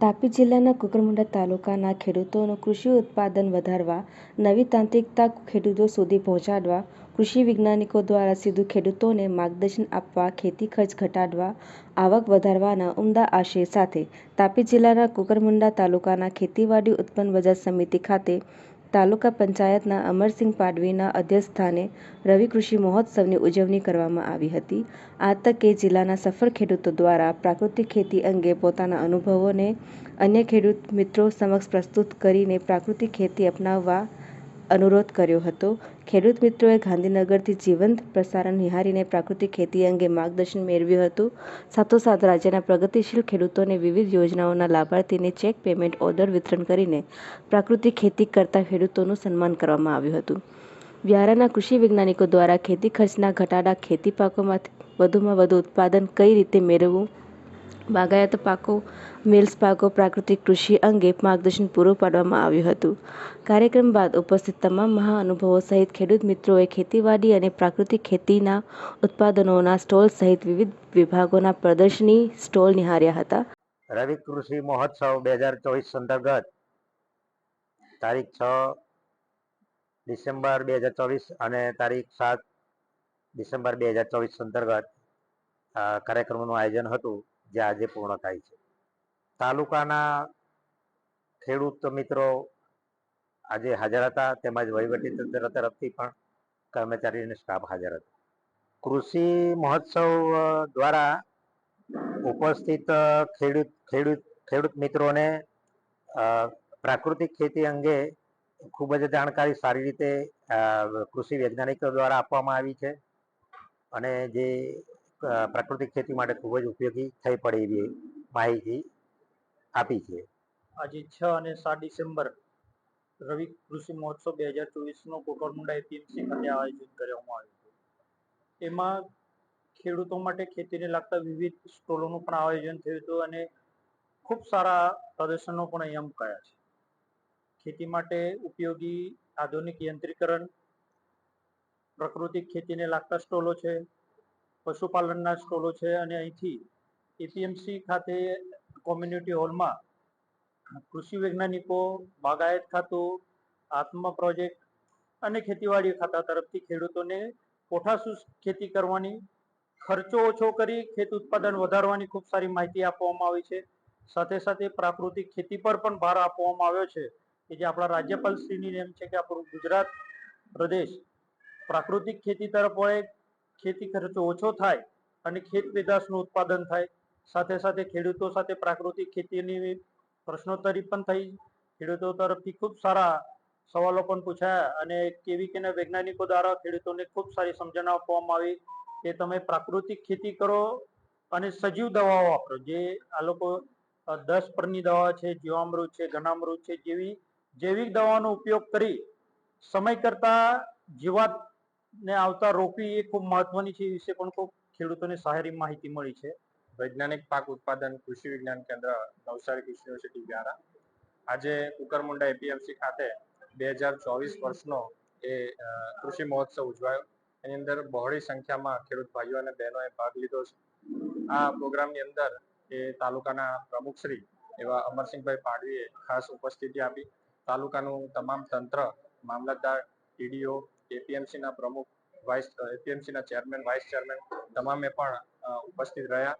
તાપી જિલ્લાના કુકરમુંડા તાલુકાના ખેડૂતોનું કૃષિ ઉત્પાદન વધારવા, નવી તાંત્રિકતા ખેડૂતો સુધી પહોંચાડવા, કૃષિ વૈજ્ઞાનિકો દ્વારા સીધું ખેડૂતોને માર્ગદર્શન આપવા, ખેતી ખર્ચ ઘટાડવા, આવક વધારવાના ઉમદા આશય સાથે તાપી જિલ્લાના કુકરમુંડા તાલુકાના ખેતીવાડી ઉત્પન્ન બજાર સમિતિ ખાતે તાલુકા પંચાયતના અમરસિંહ પાડવીના અધ્યક્ષસ્થાને રવિ કૃષિ મહોત્સવની ઉજવણી કરવામાં આવી હતી. આ તકે જિલ્લાના સફળ ખેડૂતો દ્વારા પ્રાકૃતિક ખેતી અંગે પોતાના અનુભવોને અન્ય ખેડૂત મિત્રો સમક્ષ પ્રસ્તુત કરીને પ્રાકૃતિક ખેતી અપનાવવા અનુરોધ કર્યો હતો. ખેડૂત મિત્રોએ ગાંધીનગરથી જીવંત પ્રસારણ નિહાળીને પ્રાકૃતિક ખેતી અંગે માર્ગદર્શન મેળવ્યું હતું. સાથોસાથ રાજ્યના પ્રગતિશીલ ખેડૂતોને વિવિધ યોજનાઓના લાભાર્થીને ચેક પેમેન્ટ ઓર્ડર વિતરણ કરીને પ્રાકૃતિક ખેતી કરતા ખેડૂતોનું સન્માન કરવામાં આવ્યું હતું. વ્યારાના કૃષિ વૈજ્ઞાનિકો દ્વારા ખેતી ખર્ચના ઘટાડા ખેતી પાકોમાંથી વધુમાં વધુ ઉત્પાદન કઈ રીતે મેળવવું બાગાયત પાકો, મિલ્સ પાકો, પ્રાકૃતિક કૃષિ અંગે માર્ગદર્શન પૂરું પાડવામાં આવ્યું હતું. કાર્યક્રમ બાદ ઉપસ્થિત તમામ મહાનુભાવો સહિત ખેડૂત મિત્રોએ ખેતીવાડી અને પ્રાકૃતિક ખેતીના ઉત્પાદનોના સ્ટોલ સહિત વિવિધ વિભાગોના પ્રદર્શની સ્ટોલ નિહાળ્યા હતા. રવિ કૃષિ મહોત્સવ બે હજાર ચોવીસ અંતર્ગત તારીખ છ ડિસેમ્બર બે હજાર ચોવીસ અને તારીખ સાત ડિસેમ્બર બે હજાર ચોવીસ અંતર્ગત કાર્યક્રમનું આયોજન હતું. જે આજે પૂર્ણ થાય છે. તાલુકાના ખેડૂત મિત્રો આજે હાજર હતા, તેમજ વહીવટી તંત્ર તરફથી પણ કર્મચારી અને સ્ટાફ હાજર હતો. કૃષિ મહોત્સવ દ્વારા ઉપસ્થિત ખેડૂત ખેડૂત ખેડૂત મિત્રોને પ્રાકૃતિક ખેતી અંગે ખૂબ જ જાણકારી સારી રીતે કૃષિ વૈજ્ઞાનિકો દ્વારા આપવામાં આવી છે. અને જે પ્રાકૃતિક ખેતી માટે ખૂબ જ ઉપયોગી થઈ પડે એવી માહિતી આપી છે. આજે છ અને સાત ડિસેમ્બર રવિ કૃષિ મહોત્સવ બે હજાર ચોવીસનો કોટરમુંડા એપીએમસી ખાતે આયોજન કરવામાં આવ્યું હતું. એમાં ખેડૂતો માટે ખેતીને લગતા વિવિધ સ્ટોલોનું પણ આયોજન થયું હતું અને ખૂબ સારા પ્રદર્શનો પણ અહીંયા મુકાયા છે. ખેતી માટે ઉપયોગી આધુનિક યંત્રીકરણ, પ્રાકૃતિક ખેતીને લાગતા સ્ટોલો છે પશુપાલનના સ્ટોલો છે અને અહીંથી એપીએમસી ખાતે કોમ્યુનિટી હોલમાં કૃષિ વૈજ્ઞાનિકો, બાગાયત ખાતું, આત્મા પ્રોજેક્ટ અને ખેતીવાડી ખાતા તરફથી ખેડૂતોને કોઠાસૂઝ ખેતી કરવાની, ખર્ચો ઓછો કરી ખેત ઉત્પાદન વધારવાની ખૂબ સારી માહિતી આપવામાં આવી છે. સાથે સાથે પ્રાકૃતિક ખેતી પર પણ ભાર આપવામાં આવ્યો છે કે જે આપણા રાજ્યપાલ શ્રીની એમ છે કે આપણું ગુજરાત પ્રદેશ પ્રાકૃતિક ખેતી તરફ વળે ખેતી ખર્ચો ઓછો થાય અને ખેત પેદાશનું ઉત્પાદન થાય. સાથે સાથે ખેડૂતો સાથે પ્રાકૃતિક ખેતીની પ્રશ્નોત્તરી પણ થઈ. ખેડૂતો તરફથી ખૂબ સારા સવાલો પણ પૂછાયા અને કેવી કેના વૈજ્ઞાનિકો દ્વારા ખેડૂતોને ખૂબ સારી સમજણ આપવામાં આવી કે તમે પ્રાકૃતિક ખેતી કરો અને સજીવ દવાઓ વાપરો. જે આ લોકો દસ પરની દવા છે, જીવામૃત છે, ઘનામૃત છે જેવી જૈવિક દવાનો ઉપયોગ કરી સમય કરતા જીવાત ને આવતા રોપી એ ખૂબ મહત્વની છે, એ વિશે પણ ખૂબ ખેડૂતોને સારી માહિતી મળી છે. વૈજ્ઞાનિક પાક ઉત્પાદન, કૃષિ વિજ્ઞાન કેન્દ્ર, નવસારી કૃષિ યુનિવર્સિટી દ્વારા આજે કુકરમુંડા એપીએમસી ખાતે બે હજાર ચોવીસ વર્ષનો એ કૃષિ મહોત્સવ ઉજવાયો. એની અંદર બહોળી સંખ્યામાં ખેડૂત ભાઈઓ અને બહેનોએ ભાગ લીધો છે. આ પ્રોગ્રામની અંદર એ તાલુકાના પ્રમુખશ્રી એવા અમરસિંહભાઈ પાડવીએ ખાસ ઉપસ્થિતિ આપી. તાલુકાનું તમામ તંત્ર, મામલતદાર, ટીડીઓ એપીએમસીના પ્રમુખ વાઇસ એપીએમસીના ચેરમેન વાઇસ ચેરમેન તમામે પણ ઉપસ્થિત રહ્યા.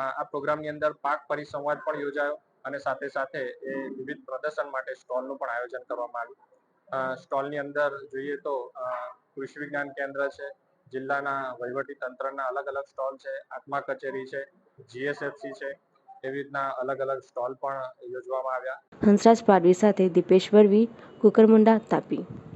આ પ્રોગ્રામની અંદર પાક પરિસંવાદ પણ યોજાયો અને સાથે સાથે એ વિવિધ પ્રદર્શન માટે સ્ટોલનું પણ આયોજન કરવામાં આવ્યું. સ્ટોલની અંદર જોઈએ તો કૃષિ વિજ્ઞાન કેન્દ્ર છે, જિલ્લાના વહીવટી તંત્રના અલગ અલગ સ્ટોલ છે, આત્મા કચેરી છે જીએસએફસી છે, એવી રીતના અલગ અલગ સ્ટોલ પણ યોજવામાં આવ્યા. હંસરાજ પાડવી સાથે દીપેશ વરવી, કુકરમુંડા, તાપી.